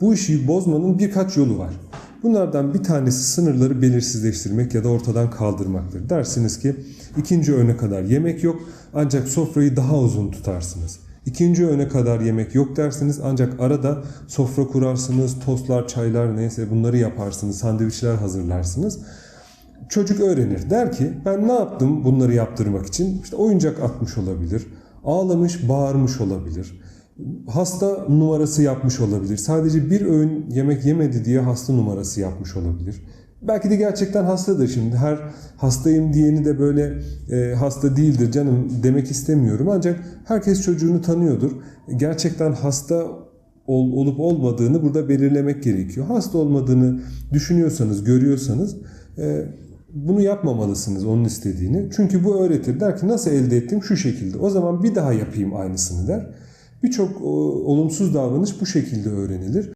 Bu işi bozmanın birkaç yolu var. Bunlardan bir tanesi sınırları belirsizleştirmek ya da ortadan kaldırmaktır. Dersiniz ki ikinci öğüne kadar yemek yok ancak sofrayı daha uzun tutarsınız. İkinci öğüne kadar yemek yok dersiniz ancak arada sofra kurarsınız, tostlar, çaylar neyse bunları yaparsınız, sandviçler hazırlarsınız. Çocuk öğrenir. Der ki ben ne yaptım bunları yaptırmak için? İşte oyuncak atmış olabilir. Ağlamış, bağırmış olabilir. Hasta numarası yapmış olabilir. Sadece bir öğün yemek yemedi diye hasta numarası yapmış olabilir. Belki de gerçekten hastadır şimdi. Her hastayım diyeni de böyle e, hasta değildir canım demek istemiyorum. Ancak herkes çocuğunu tanıyordur. Gerçekten hasta ol- olup olmadığını burada belirlemek gerekiyor. Hasta olmadığını düşünüyorsanız, görüyorsanız e, bunu yapmamalısınız onun istediğini. Çünkü bu öğretir. Der ki nasıl elde ettim? Şu şekilde. O zaman bir daha yapayım aynısını der. Birçok o, olumsuz davranış bu şekilde öğrenilir.